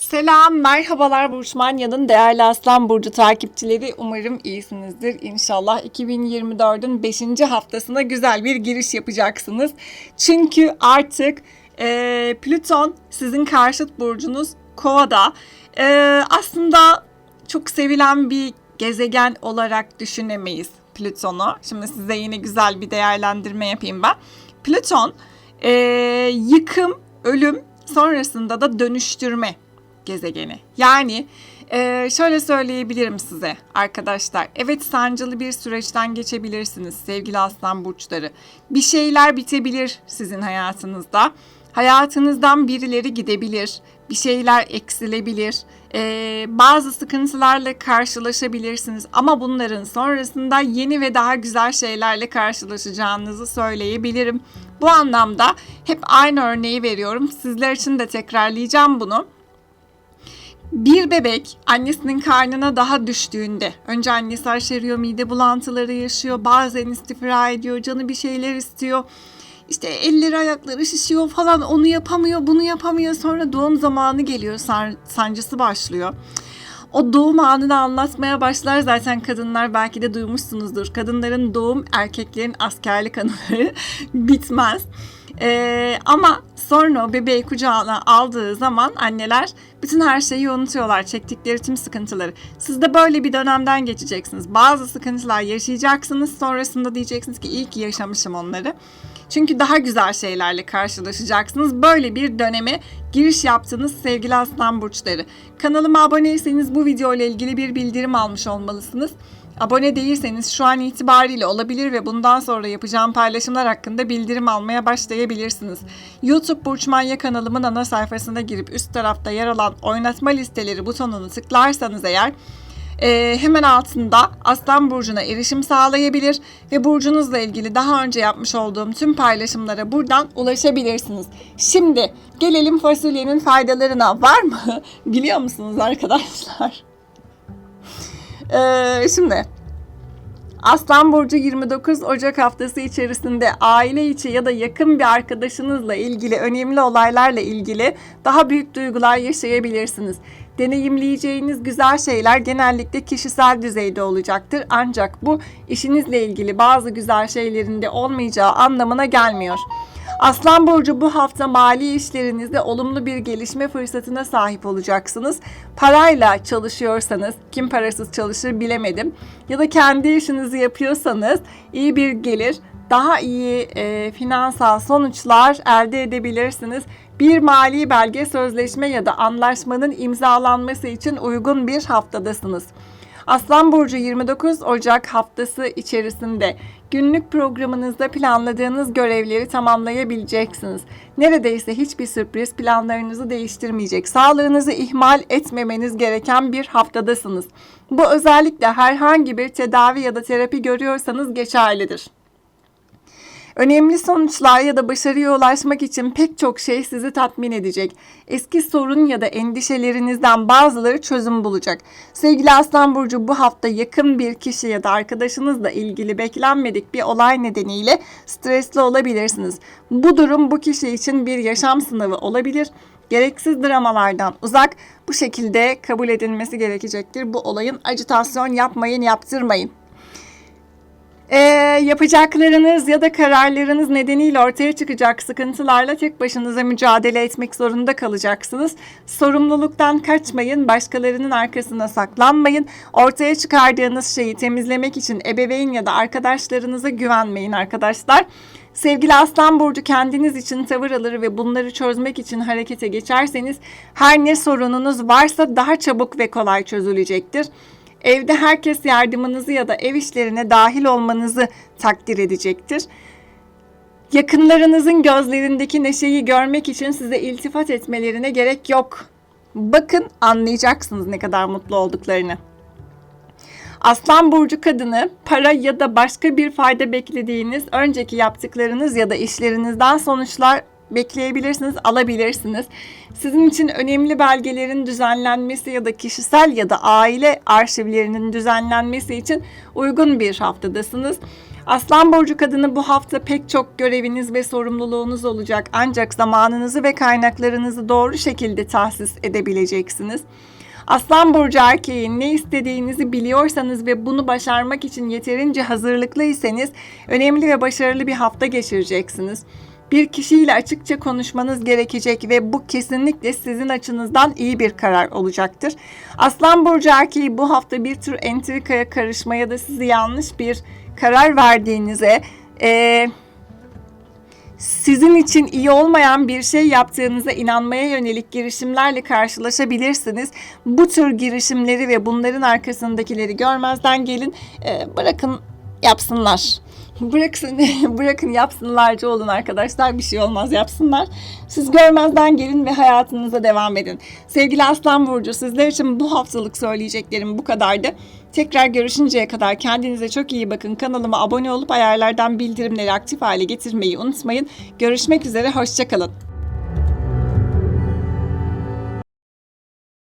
Selam, merhabalar Burç Manya'nın değerli Aslan Burcu takipçileri. Umarım iyisinizdir. İnşallah 2024'ün 5. haftasına güzel bir giriş yapacaksınız. Çünkü artık e, Plüton sizin karşıt burcunuz Kova'da. E, aslında çok sevilen bir gezegen olarak düşünemeyiz Plüton'u. Şimdi size yine güzel bir değerlendirme yapayım ben. Plüton e, yıkım, ölüm sonrasında da dönüştürme gezegeni. Yani e, şöyle söyleyebilirim size arkadaşlar. Evet sancılı bir süreçten geçebilirsiniz sevgili aslan burçları. Bir şeyler bitebilir sizin hayatınızda. Hayatınızdan birileri gidebilir. Bir şeyler eksilebilir. E, bazı sıkıntılarla karşılaşabilirsiniz. Ama bunların sonrasında yeni ve daha güzel şeylerle karşılaşacağınızı söyleyebilirim. Bu anlamda hep aynı örneği veriyorum. Sizler için de tekrarlayacağım bunu. Bir bebek annesinin karnına daha düştüğünde önce annesi aşeriyor, mide bulantıları yaşıyor, bazen istifra ediyor, canı bir şeyler istiyor. İşte elleri ayakları şişiyor falan onu yapamıyor, bunu yapamıyor. Sonra doğum zamanı geliyor, sancısı başlıyor. O doğum anını anlatmaya başlar zaten kadınlar belki de duymuşsunuzdur. Kadınların doğum erkeklerin askerlik anıları bitmez. Ee, ama sonra o bebeği kucağına aldığı zaman anneler bütün her şeyi unutuyorlar. Çektikleri tüm sıkıntıları. Siz de böyle bir dönemden geçeceksiniz. Bazı sıkıntılar yaşayacaksınız. Sonrasında diyeceksiniz ki iyi ki yaşamışım onları. Çünkü daha güzel şeylerle karşılaşacaksınız. Böyle bir döneme giriş yaptınız sevgili aslan burçları. Kanalıma aboneyseniz bu video ile ilgili bir bildirim almış olmalısınız. Abone değilseniz şu an itibariyle olabilir ve bundan sonra yapacağım paylaşımlar hakkında bildirim almaya başlayabilirsiniz. YouTube Burç Manya kanalımın ana sayfasına girip üst tarafta yer alan oynatma listeleri butonunu tıklarsanız eğer e, hemen altında Aslan Burcu'na erişim sağlayabilir ve burcunuzla ilgili daha önce yapmış olduğum tüm paylaşımlara buradan ulaşabilirsiniz. Şimdi gelelim fasulyenin faydalarına. Var mı? Biliyor musunuz arkadaşlar? Ee, şimdi Aslan Burcu 29 Ocak haftası içerisinde aile içi ya da yakın bir arkadaşınızla ilgili önemli olaylarla ilgili daha büyük duygular yaşayabilirsiniz. Deneyimleyeceğiniz güzel şeyler genellikle kişisel düzeyde olacaktır. Ancak bu işinizle ilgili bazı güzel şeylerin de olmayacağı anlamına gelmiyor. Aslan Burcu bu hafta mali işlerinizde olumlu bir gelişme fırsatına sahip olacaksınız. Parayla çalışıyorsanız, kim parasız çalışır bilemedim. Ya da kendi işinizi yapıyorsanız iyi bir gelir, daha iyi e, finansal sonuçlar elde edebilirsiniz. Bir mali belge, sözleşme ya da anlaşmanın imzalanması için uygun bir haftadasınız. Aslan Burcu 29 Ocak haftası içerisinde günlük programınızda planladığınız görevleri tamamlayabileceksiniz. Neredeyse hiçbir sürpriz planlarınızı değiştirmeyecek. Sağlığınızı ihmal etmemeniz gereken bir haftadasınız. Bu özellikle herhangi bir tedavi ya da terapi görüyorsanız geçerlidir. Önemli sonuçlar ya da başarıya ulaşmak için pek çok şey sizi tatmin edecek. Eski sorun ya da endişelerinizden bazıları çözüm bulacak. Sevgili Aslan Burcu bu hafta yakın bir kişi ya da arkadaşınızla ilgili beklenmedik bir olay nedeniyle stresli olabilirsiniz. Bu durum bu kişi için bir yaşam sınavı olabilir. Gereksiz dramalardan uzak bu şekilde kabul edilmesi gerekecektir. Bu olayın acitasyon yapmayın, yaptırmayın. Ee, yapacaklarınız ya da kararlarınız nedeniyle ortaya çıkacak sıkıntılarla tek başınıza mücadele etmek zorunda kalacaksınız. Sorumluluktan kaçmayın, başkalarının arkasına saklanmayın. Ortaya çıkardığınız şeyi temizlemek için ebeveyn ya da arkadaşlarınıza güvenmeyin arkadaşlar. Sevgili Aslan Burcu kendiniz için tavır alır ve bunları çözmek için harekete geçerseniz her ne sorununuz varsa daha çabuk ve kolay çözülecektir. Evde herkes yardımınızı ya da ev işlerine dahil olmanızı takdir edecektir. Yakınlarınızın gözlerindeki neşeyi görmek için size iltifat etmelerine gerek yok. Bakın anlayacaksınız ne kadar mutlu olduklarını. Aslan burcu kadını para ya da başka bir fayda beklediğiniz önceki yaptıklarınız ya da işlerinizden sonuçlar bekleyebilirsiniz, alabilirsiniz. Sizin için önemli belgelerin düzenlenmesi ya da kişisel ya da aile arşivlerinin düzenlenmesi için uygun bir haftadasınız. Aslan Burcu kadını bu hafta pek çok göreviniz ve sorumluluğunuz olacak. Ancak zamanınızı ve kaynaklarınızı doğru şekilde tahsis edebileceksiniz. Aslan Burcu erkeğin ne istediğinizi biliyorsanız ve bunu başarmak için yeterince hazırlıklıysanız önemli ve başarılı bir hafta geçireceksiniz. Bir kişiyle açıkça konuşmanız gerekecek ve bu kesinlikle sizin açınızdan iyi bir karar olacaktır. Aslan Burcu erkeği bu hafta bir tür entrikaya karışma ya da sizi yanlış bir karar verdiğinize, eee sizin için iyi olmayan bir şey yaptığınıza inanmaya yönelik girişimlerle karşılaşabilirsiniz. Bu tür girişimleri ve bunların arkasındakileri görmezden gelin. Ee, bırakın yapsınlar. Bırakın, bırakın yapsınlarca olun arkadaşlar. Bir şey olmaz yapsınlar. Siz görmezden gelin ve hayatınıza devam edin. Sevgili Aslan Burcu sizler için bu haftalık söyleyeceklerim bu kadardı. Tekrar görüşünceye kadar kendinize çok iyi bakın. Kanalıma abone olup ayarlardan bildirimleri aktif hale getirmeyi unutmayın. Görüşmek üzere, hoşçakalın.